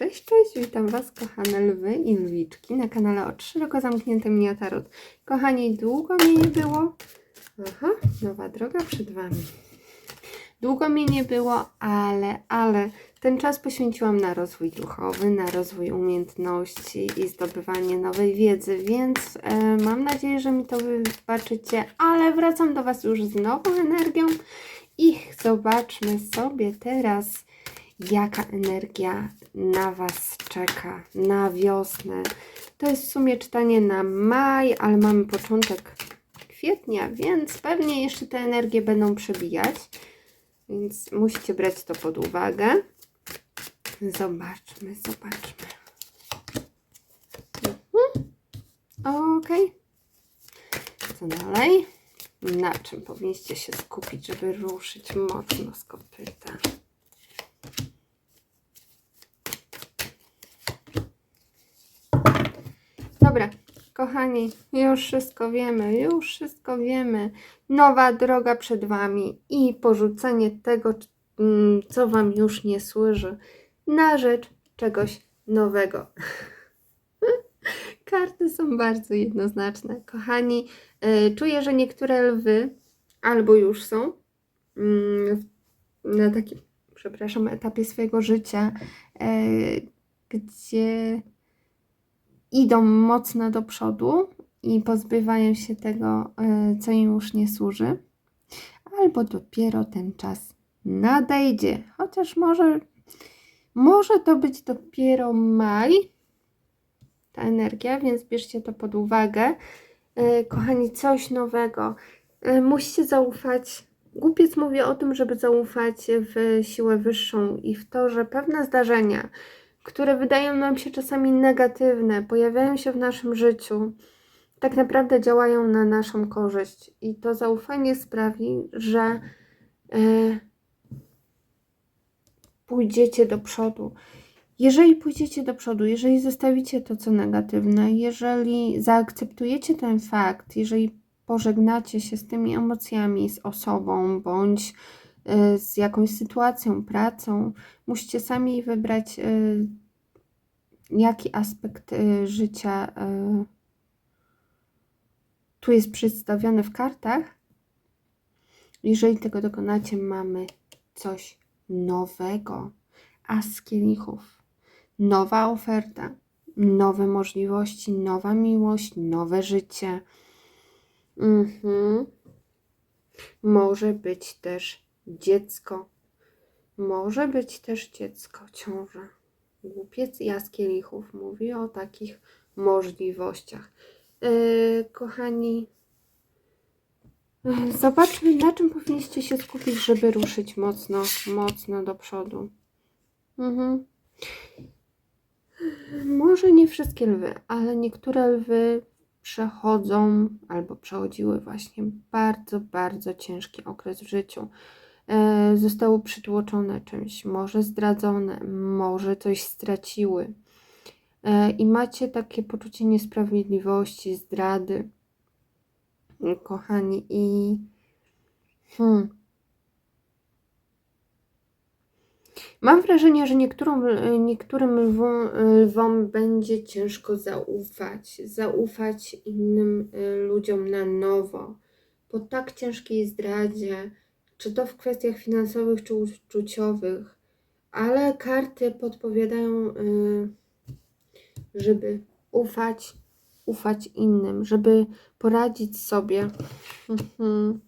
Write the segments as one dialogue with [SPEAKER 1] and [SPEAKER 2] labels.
[SPEAKER 1] Cześć, cześć, witam Was, kochane lwy i lwiczki na kanale od szeroko zamkniętym Mia Tarot. Kochani, długo mnie nie było. Aha, nowa droga przed Wami. Długo mnie nie było, ale, ale ten czas poświęciłam na rozwój duchowy, na rozwój umiejętności i zdobywanie nowej wiedzy, więc e, mam nadzieję, że mi to wybaczycie, ale wracam do Was już z nową energią i zobaczmy sobie teraz, jaka energia na Was czeka na wiosnę. To jest w sumie czytanie na maj, ale mamy początek kwietnia, więc pewnie jeszcze te energie będą przebijać. Więc musicie brać to pod uwagę. Zobaczmy, zobaczmy. Mhm. Ok. Co dalej? Na czym powinniście się skupić, żeby ruszyć mocno z kopyta? Dobra, kochani, już wszystko wiemy, już wszystko wiemy. Nowa droga przed Wami i porzucenie tego, mm, co Wam już nie służy, na rzecz czegoś nowego. Karty są bardzo jednoznaczne. Kochani, y, czuję, że niektóre lwy albo już są mm, na takim, przepraszam, etapie swojego życia, y, gdzie idą mocno do przodu i pozbywają się tego, e, co im już nie służy, albo dopiero ten czas nadejdzie. Chociaż może, może to być dopiero maj, ta energia, więc bierzcie to pod uwagę. E, Kochani, coś nowego. E, Musicie zaufać. Głupiec mówi o tym, żeby zaufać w siłę wyższą i w to, że pewne zdarzenia, które wydają nam się czasami negatywne, pojawiają się w naszym życiu, tak naprawdę działają na naszą korzyść. I to zaufanie sprawi, że e, pójdziecie do przodu. Jeżeli pójdziecie do przodu, jeżeli zostawicie to, co negatywne, jeżeli zaakceptujecie ten fakt, jeżeli pożegnacie się z tymi emocjami, z osobą bądź e, z jakąś sytuacją, pracą, musicie sami wybrać, e, jaki aspekt e, życia e, tu jest przedstawiony w kartach. Jeżeli tego dokonacie, mamy coś nowego. As kielichów. Nowa oferta, nowe możliwości, nowa miłość, nowe życie. Mhm. Może być też dziecko. Może być też dziecko, ciąża. Głupiec Jaskielichów mówi o takich możliwościach. Yy, kochani, zobaczmy, na czym powinniście się skupić, żeby ruszyć mocno, mocno do przodu. Mhm. Może nie wszystkie lwy, ale niektóre lwy przechodzą albo przechodziły właśnie bardzo, bardzo ciężki okres w życiu. E, zostały przytłoczone czymś, może zdradzone, może coś straciły. E, I macie takie poczucie niesprawiedliwości, zdrady, kochani, i hmm, Mam wrażenie, że niektórym, niektórym lwom, lwom będzie ciężko zaufać, zaufać innym ludziom na nowo po tak ciężkiej zdradzie, czy to w kwestiach finansowych, czy uczuciowych, ale karty podpowiadają, y, żeby ufać, ufać innym, żeby poradzić sobie. Mhm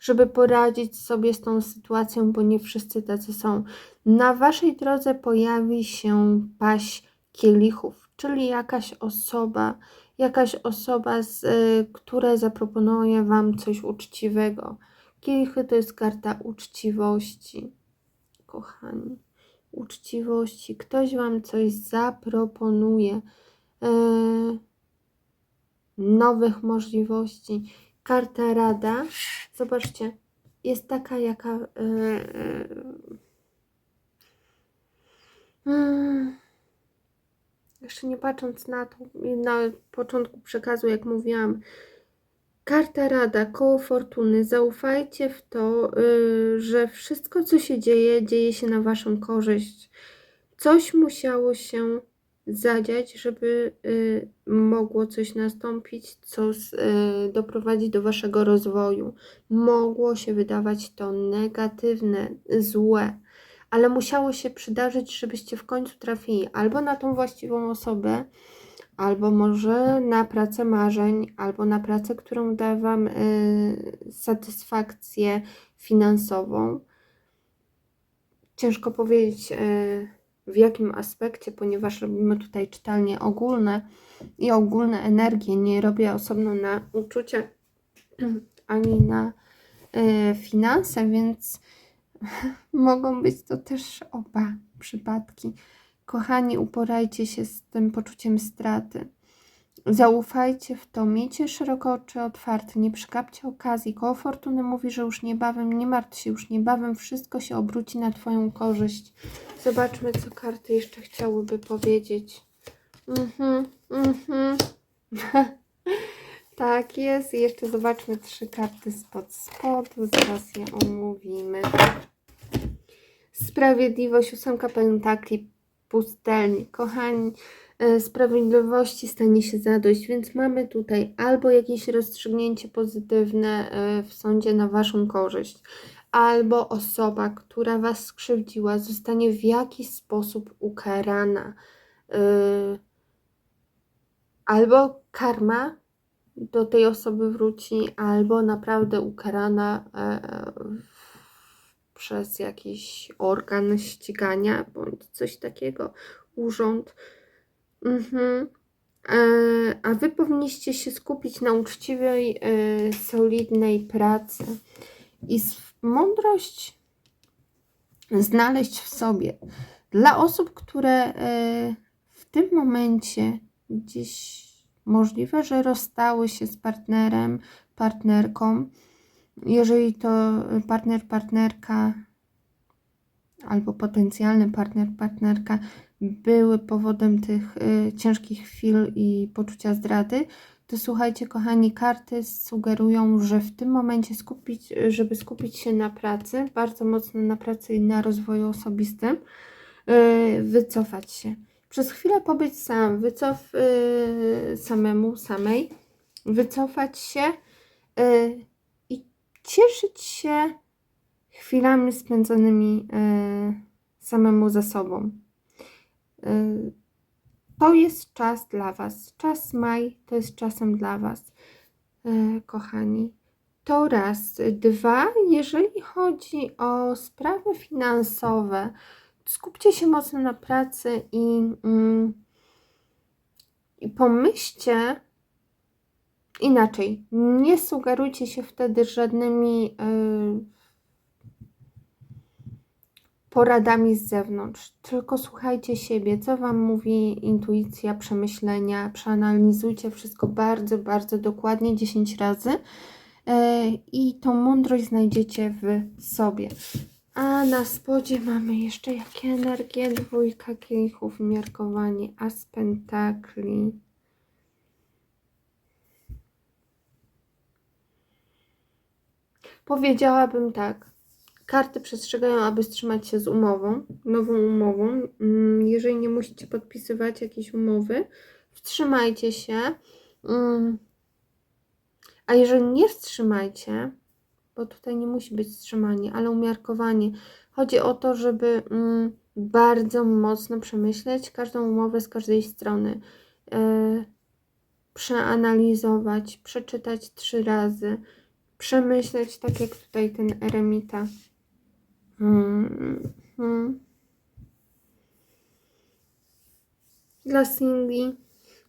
[SPEAKER 1] żeby poradzić sobie z tą sytuacją, bo nie wszyscy tacy są. Na waszej drodze pojawi się paść kielichów, czyli jakaś osoba, jakaś osoba, z, y, która zaproponuje wam coś uczciwego. Kielichy to jest karta uczciwości, kochani. Uczciwości. Ktoś wam coś zaproponuje. y, nowych możliwości. Karta Rada, zobaczcie, jest taka, jaka. Yy, yy, jeszcze nie patrząc na to, na początku przekazu, jak mówiłam, karta Rada, koło fortuny. Zaufajcie w to, yy, że wszystko, co się dzieje, dzieje się na Waszą korzyść. coś musiało się zadziać, żeby y, mogło coś nastąpić, co y, doprowadzi do waszego rozwoju. Mogło się wydawać to negatywne, złe, ale musiało się przydarzyć, żebyście w końcu trafili albo na tą właściwą osobę, albo może na pracę marzeń, albo na pracę, którą da Wam y, satysfakcję finansową. Ciężko powiedzieć y, w jakim aspekcie, ponieważ robimy tutaj czytelnie ogólne i ogólne energie. Nie robię osobno na uczucia ani na y, finanse, więc mogą być to też oba przypadki. Kochani, uporajcie się z tym poczuciem straty. Zaufajcie w to, miejcie szeroko oczy otwarte, nie przegapcie okazji. Koło Fortuny mówi, że już niebawem, nie martw się, już niebawem wszystko się obróci na Twoją korzyść. Zobaczmy, co karty jeszcze chciałyby powiedzieć. Mhm, mhm. tak jest. I jeszcze zobaczmy trzy karty spod spodu. Zaraz je omówimy. Sprawiedliwość, ósemka pentakli, pustelnik. Kochani, e, sprawiedliwości stanie się zadość, więc mamy tutaj albo jakieś rozstrzygnięcie pozytywne e, w sądzie na Waszą korzyść, albo osoba, która Was skrzywdziła, zostanie w jakiś sposób ukarana, e, albo karma do tej osoby wróci, albo naprawdę ukarana przez jakiś organ ścigania bądź coś takiego, urząd. Mhm. E, a wy powinniście się skupić na uczciwej, e, solidnej pracy i mądrość znaleźć w sobie. Dla osób, które e, w tym momencie gdzieś możliwe, że rozstały się z partnerem, partnerką, jeżeli to partner, partnerka albo potencjalny partner, partnerka były powodem tych y, ciężkich chwil i poczucia zdrady, to słuchajcie, kochani, karty sugerują, że w tym momencie skupić, żeby skupić się na pracy, bardzo mocno na pracy i na rozwoju osobistym, y, wycofać się. Przez chwilę pobyć sam, wycof y, samemu, samej, wycofać się y, cieszyć się chwilami spędzonymi y, samemu ze sobą. Y, to jest czas dla Was. Czas maj to jest czasem dla Was, y, kochani. To raz. Dwa, jeżeli chodzi o sprawy finansowe, skupcie się mocno na pracy i, mm, i pomyślcie, inaczej, nie sugerujcie się wtedy żadnymi yy, poradami z zewnątrz, tylko słuchajcie siebie, co Wam mówi intuicja, przemyślenia, przeanalizujcie wszystko bardzo, bardzo dokładnie 10 razy yy, i tą mądrość znajdziecie w sobie. A na spodzie mamy jeszcze jakie energie? Dwójka kielichów, miarkowanie, as pentakli. Powiedziałabym tak. Karty przestrzegają, aby wstrzymać się z umową, nową umową. Mm, jeżeli nie musicie podpisywać jakiejś umowy, wstrzymajcie się. Mm. A jeżeli nie wstrzymajcie, bo tutaj nie musi być wstrzymanie, ale umiarkowanie. Chodzi o to, żeby mm, bardzo mocno przemyśleć każdą umowę z każdej strony. E, przeanalizować, przeczytać trzy razy przemyśleć, tak jak tutaj ten eremita. Hmm. Hmm. Dla singli,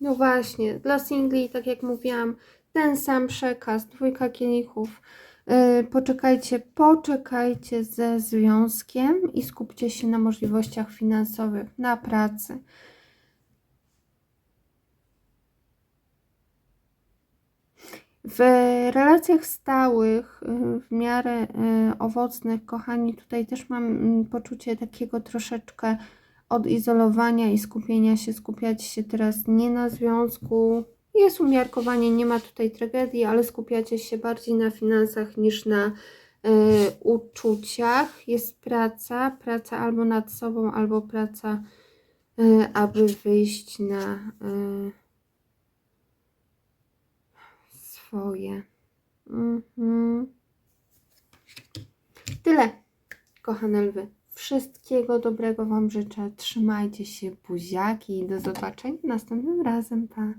[SPEAKER 1] no właśnie, dla singli, tak jak mówiłam, ten sam przekaz, dwójka kielichów. Yy, poczekajcie, poczekajcie ze związkiem i skupcie się na możliwościach finansowych, na pracy. W relacjach stałych, y, w miarę y, owocnych, kochani, tutaj też mam mm, poczucie takiego troszeczkę odizolowania i skupienia się, skupiać się teraz nie na związku. Jest umiarkowanie, nie ma tutaj tragedii, ale skupiacie się bardziej na finansach niż na uczuciach jest praca, praca albo nad sobą, albo praca, y, aby wyjść na y, swoje. Mhm. Tyle, kochane lwy. Wszystkiego dobrego Wam życzę. Trzymajcie się, buziaki i do zobaczenia następnym razem. Pa!